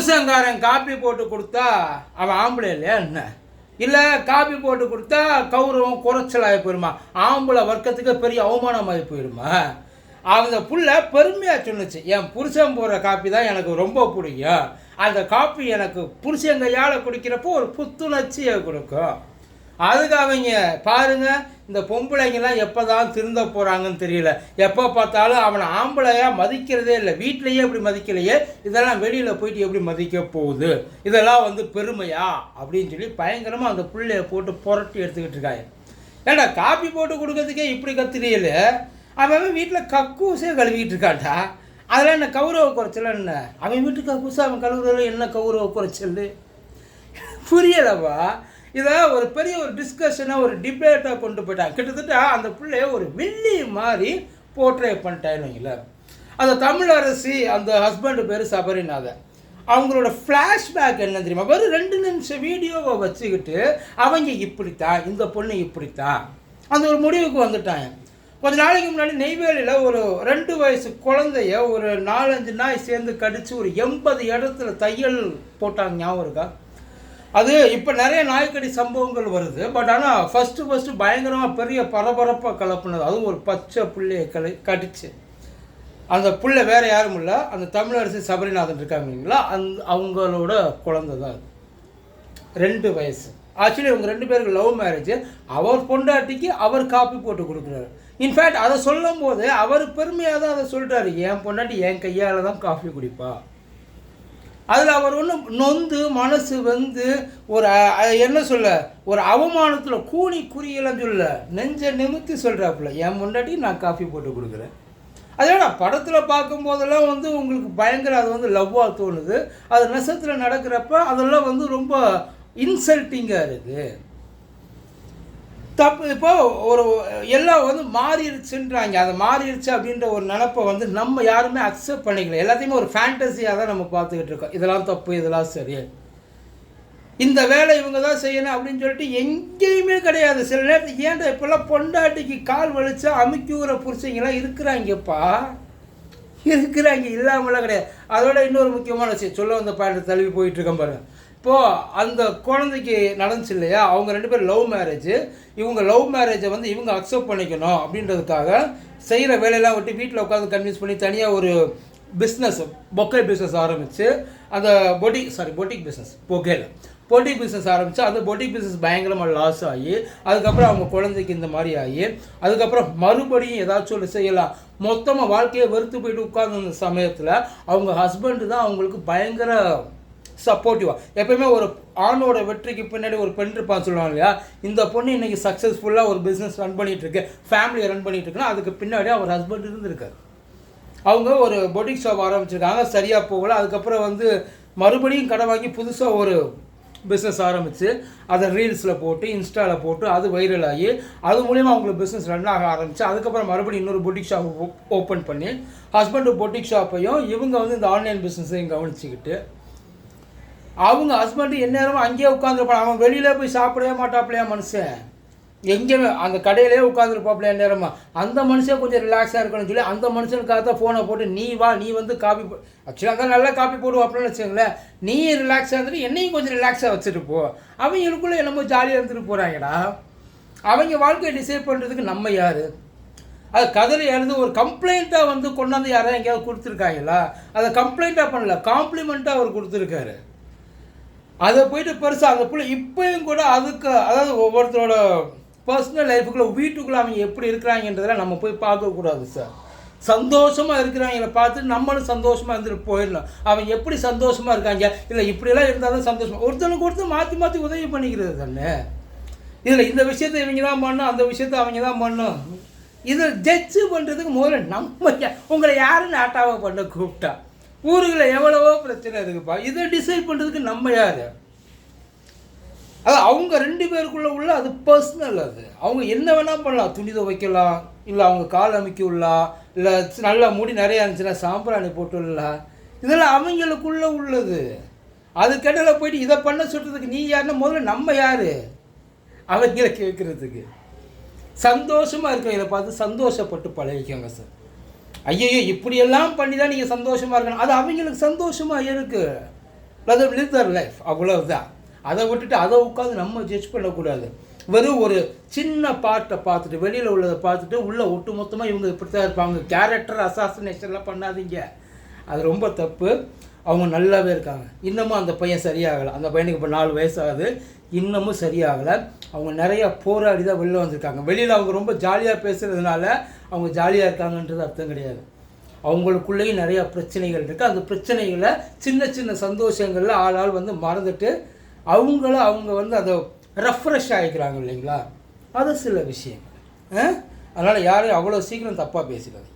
புருஷங்காரன் copy போட்டு கொடுத்தா அவன் ஆம்பளை இல்லையா என்ன? இல்லை காப்பி போட்டு கொடுத்தா கௌரவம் குறைச்சலாகி போயிடுமா ஆம்பளை வர்க்கத்துக்கு பெரிய அவமானமாகி போயிடுமா அந்த புள்ள பெருமையாக சொன்னுச்சு என் புருஷன் போடுற காப்பி தான் எனக்கு ரொம்ப பிடிக்கும். அந்த காப்பி எனக்கு புருஷன் கையால் குடிக்கிறப்போ ஒரு புத்துணர்ச்சியை கொடுக்கும். அதுக்கு அவங்க பாருங்க இந்த பொம்பளைங்கெல்லாம் எப்போ தான் திருந்த போகிறாங்கன்னு தெரியல. எப்போ பார்த்தாலும் அவனை ஆம்பளையாக மதிக்கிறதே இல்லை. வீட்டிலையே இப்படி மதிக்கலையே. இதெல்லாம் வெளியில் போயிட்டு எப்படி மதிக்க போகுது? இதெல்லாம் வந்து பெருமையா? அப்படின்னு சொல்லி பயங்கரமாக அந்த பிள்ளைய போட்டு புரட்டி எடுத்துக்கிட்டு இருக்காங்க. ஏண்டா காப்பி போட்டு கொடுக்கறதுக்கே இப்படி கத்துறியல அவன் வீட்டில் கக்கூசே கழுவிக்கிட்டு இருக்காட்டா அதெல்லாம் என்ன கௌரவ குறைச்சல் என்ன? அவன் வீட்டு கக்கூசை அவன் கழுவுறதுல என்ன கௌரவ குறைச்சல்? புரியலவா? இதை ஒரு பெரிய ஒரு டிஸ்கஷனாக ஒரு டிபேட்டாக கொண்டு போயிட்டாங்க. கிட்டத்தட்ட அந்த பிள்ளைய ஒரு வில்லி மாதிரி போர்ட்ரே பண்ணிட்டாங்க அந்த தமிழரசி அந்த ஹஸ்பண்ட் பேர் சபரிநாதன். அவங்களோட ஃப்ளாஷ்பேக் என்ன தெரியுமா? வெறும் ரெண்டு நிமிஷம் வீடியோவை வச்சுக்கிட்டு அவங்க இப்படித்தான் இந்த பொண்ணு இப்படித்தான். அந்த ஒரு முடிவுக்கு வந்துட்டாங்க. கொஞ்ச நாளைக்கு முன்னாடி நெய்வேலியில் ஒரு ரெண்டு வயசு குழந்தைய ஒரு நாலஞ்சு நாய் சேர்ந்து கடித்து ஒரு எண்பது இடத்துல தையல் போட்டாங்க. ஞாபகம் இருக்கா? அது இப்போ நிறைய நாய்க்கடி சம்பவங்கள் வருது. பட் ஆனால் ஃபஸ்ட்டு ஃபஸ்ட்டு பயங்கரமாக பெரிய பரபரப்பாக கலப்புனது. அதுவும் ஒரு பச்சை புள்ளையை கலை கடிச்சு. அந்த புள்ளை வேறு யாரும் இல்லை. அந்த தமிழரசி சபரிநாதன் இருக்காங்க இல்லைங்களா? அந் அவங்களோட குழந்தை தான் அது. ரெண்டு வயசு. ஆக்சுவலி இவங்க ரெண்டு பேருக்கு லவ் மேரேஜ் அவர் பொண்டாட்டிக்கு அவர் காப்பி போட்டு கொடுக்குறாரு. இன்ஃபேக்ட் அதை சொல்லும் போது அவர் பெருமையாக தான் அதை சொல்கிறாரு என் பொண்டாட்டி என் கையால் தான் காஃபி குடிப்பா. அதில் அவர் ஒன்றும் நொந்து மனசு வந்து ஒரு என்ன சொல்ல? ஒரு அவமானத்தில் கூலி குறியெல்லாம் சொல்ல நெஞ்ச நிமித்தி சொல்கிறாப்புல என் முன்னாடி நான் காஃபி போட்டு கொடுக்குறேன். அதோட படத்தில் பார்க்கும்போதெல்லாம் வந்து உங்களுக்கு பயங்கர அது வந்து லவ்வாக தோணுது. அது நெசத்தில் நடக்கிறப்ப அதெல்லாம் வந்து ரொம்ப இன்சல்ட்டிங்காக இருக்குது. தப்பு இப்போ ஒரு எல்லாம் வந்து மாறிடுச்சுன்றாங்க. அது மாறிடுச்சு அப்படின்ற ஒரு நினப்பை வந்து நம்ம யாருமே அக்செப்ட் பண்ணிக்கல. எல்லாத்தையுமே ஒரு ஃபேண்டசியாக தான் நம்ம பார்த்துக்கிட்டு இருக்கோம். இதெல்லாம் தப்பு இதெல்லாம் சரி. இந்த வேலை இவங்க தான் செய்யணும் அப்படின்னு சொல்லிட்டு எங்கேயுமே கிடையாது. சில நேரத்துக்கு ஏன்டா இப்போல்லாம் பொண்டாட்டிக்கு கால் வலிச்சா அமுக்கி விடுற இருக்கிறாங்கப்பா. இருக்கிறாங்க இல்லாமலாம் கிடையாது. அதோட இன்னொரு முக்கியமான விஷயம் சொல்ல வந்த பாயிண்ட் தழுவி போயிட்டுருக்கேன் பாருங்கள் இப்போது அந்த குழந்தைக்கு நடந்துச்சு இல்லையா? அவங்க ரெண்டு பேரும் லவ் மேரேஜ் இவங்க லவ் மேரேஜை வந்து இவங்க அக்செப்ட் பண்ணிக்கணும் அப்படின்றதுக்காக செய்கிற வேலையெல்லாம் விட்டு வீட்டில் உட்காந்து கன்வின்ஸ் பண்ணி தனியாக ஒரு பிஸ்னஸ் பொக்கை பிஸ்னஸ் ஆரம்பித்து அந்த பொட்டிக் சாரி பொட்டிக் பிஸ்னஸ் பொக்கேல பொட்டிக் பிஸ்னஸ் ஆரம்பித்து அந்த பொட்டிக் பிஸ்னஸ் பயங்கரமாக லாஸ் ஆகி அதுக்கப்புறம் அவங்க குழந்தைக்கு இந்த மாதிரி ஆகி அதுக்கப்புறம் மறுபடியும் ஏதாச்சும் ஒன்று செய்யலாம். மொத்தமாக வாழ்க்கையை வெறுத்து போயிட்டு உட்கார்ந்த சமயத்தில் அவங்க ஹஸ்பண்டு தான் அவங்களுக்கு பயங்கர சப்போர்ட்டிவாக எப்பயுமே ஒரு ஆணோட வெற்றிக்கு பின்னாடி ஒரு பெண் இருப்பான்னு சொல்லுவாங்க இல்லையா? இந்த பொண்ணு இன்றைக்கி சக்ஸஸ்ஃபுல்லாக ஒரு பிஸ்னஸ் ரன் பண்ணிகிட்ருக்கு ஃபேமிலியை ரன் பண்ணிகிட்ருக்குன்னா அதுக்கு பின்னாடி அவர் ஹஸ்பண்ட் இருந்திருக்காரு. அவங்க ஒரு பொட்டிக் ஷாப் ஆரம்பிச்சிருக்காங்க சரியாக போகல. அதுக்கப்புறம் வந்து மறுபடியும் கடை வாங்கி புதுசாக ஒரு பிஸ்னஸ் ஆரம்பித்து அதை ரீல்ஸில் போட்டு இன்ஸ்டாவில் போட்டு அது வைரல் ஆகி அது மூலிமா அவங்களுக்கு பிஸ்னஸ் ரன் ஆக ஆரம்பிச்சு அதுக்கப்புறம் மறுபடியும் இன்னொரு பொட்டிக் ஷாப் ஓப்பன் பண்ணி ஹஸ்பண்டு பொட்டிக் ஷாப்பையும் இவங்க வந்து இந்த ஆன்லைன் பிஸ்னஸையும் கவனிச்சிக்கிட்டு அவங்க ஹஸ்பண்டு எந்நேரமும் அங்கேயே உட்காந்துருப்பான் அவன் வெளியில் போய் சாப்பிடவே மாட்டாப்பிலையா மனுஷன்? எங்கேயுமே அந்த கடையிலே உட்காந்துருப்பாப்லையா நேரமா? அந்த மனுஷன் கொஞ்சம் ரிலாக்ஸாக இருக்கணும்னு சொல்லி அந்த மனுஷனுக்காக தான் ஃபோனை போட்டு நீ வா நீ வந்து காப்பி போ ஆக்சுவலாக தான் நல்லா காப்பி போடுவாப்புலன்னு வச்சுக்கோங்களேன். நீ ரிலாக்ஸாக இருந்துட்டு என்னையும் கொஞ்சம் ரிலாக்ஸாக வச்சுட்டு போ. அவங்களுக்குள்ளே என்னமோ ஜாலியாக இருந்துட்டு போகிறாங்கடா அவங்க வாழ்க்கையை டிசைட் பண்ணுறதுக்கு நம்ம யார்? அது கதறி எழுந்து ஒரு கம்ப்ளைண்ட்டாக வந்து கொண்டாந்து யாராவது எங்கேயாவது கொடுத்துருக்காங்களா? அதை கம்ப்ளைண்ட்டாக பண்ணல காம்ப்ளிமெண்ட்டாக அவர் கொடுத்துருக்காரு. அதை போயிட்டு பெருசாக அந்த பிள்ளை இப்போயும் கூட அதுக்கு அதாவது ஒவ்வொருத்தரோட பர்சனல் லைஃபுக்குள்ளே வீட்டுக்குள்ளே அவங்க எப்படி இருக்கிறாங்கன்றதெல்லாம் நம்ம போய் பார்க்கக்கூடாது சார் சந்தோஷமாக இருக்கிறாங்கள பார்த்து நம்மளும் சந்தோஷமாக இருந்துட்டு போயிடணும். அவங்க எப்படி சந்தோஷமாக இருக்காங்க? இல்லை இப்படியெல்லாம் இருந்தால் தான் சந்தோஷமாக ஒருத்தனுக்கு ஒருத்தர் மாற்றி மாற்றி உதவி பண்ணிக்கிறது தானே. இதில் இந்த விஷயத்தை இவங்க தான் பண்ணணும் அந்த விஷயத்த அவங்க தான் பண்ணணும். இதை ஜட்ஜு பண்ணுறதுக்கு முதல்ல நம்ம உங்களை யாரும் நாட்டாவை பண்ண கூப்பிட்டா? ஊருகளில் எவ்வளவோ பிரச்சனை இருக்குப்பா. இதை டிசைட் பண்ணுறதுக்கு நம்ம யார்? அது அவங்க ரெண்டு பேருக்குள்ள உள்ள அது பர்சனல் அது. அவங்க என்ன வேணால் பண்ணலாம். துணி துவைக்கலாம் இல்லை அவங்க கால் அமைக்க விடலாம் இல்லை நல்லா முடி நிறையா இருந்துச்சுன்னா சாம்பிராணி போட்டு விடலாம். இதெல்லாம் அவங்களுக்குள்ளே உள்ளது. அதுக்கடையில் போயிட்டு இதை பண்ண சொல்கிறதுக்கு நீ யாருன்னா முதல்ல நம்ம யார்? அவங்கள கேட்குறதுக்கு சந்தோஷமாக இருக்கிறவங்கள பார்த்து சந்தோஷப்பட்டு பழகிக்கோங்க சார். ஐயையோ இப்படியெல்லாம் பண்ணி தான் நீங்கள் சந்தோஷமாக இருக்கணும். அது அவங்களுக்கு சந்தோஷமாக இருக்குது அது லிவ் தர் லைஃப் அவ்வளவுதான். அதை விட்டுட்டு அதை உட்காந்து நம்ம ஜட்ஜ் பண்ணக்கூடாது. வெறும் ஒரு சின்ன பார்ட்டை பார்த்துட்டு வெளியில் உள்ளதை பார்த்துட்டு உள்ளே ஒட்டு மொத்தமாக இவங்க இப்படி தான் இருப்பாங்க கேரக்டர் அசாசினேஷன்லாம் பண்ணாதீங்க. அது ரொம்ப தப்பு. அவங்க நல்லாவே இருக்காங்க. இன்னமும் அந்த பையன் சரியாகலை. அந்த பையனுக்கு இப்போ நாலு வயசாகுது இன்னமும் சரியாகலை. அவங்க நிறையா போராடி தான் வெளில வந்திருக்காங்க. வெளியில் அவங்க ரொம்ப ஜாலியாக பேசுகிறதுனால அவங்க ஜாலியாக இருக்காங்கன்றது அர்த்தம் கிடையாது. அவங்களுக்குள்ளேயும் நிறையா பிரச்சனைகள் இருக்குது அந்த பிரச்சனைகளை சின்ன சின்ன சந்தோஷங்களில் ஆள் ஆள் வந்து மறந்துட்டு அவங்கள அவங்க வந்து அதை ரெஃப்ரெஷ் ஆகிக்கிறாங்க இல்லைங்களா? அது சில விஷயங்கள். அதனால் யாரையும் அவ்வளோ சீக்கிரம் தப்பாக பேசிடாது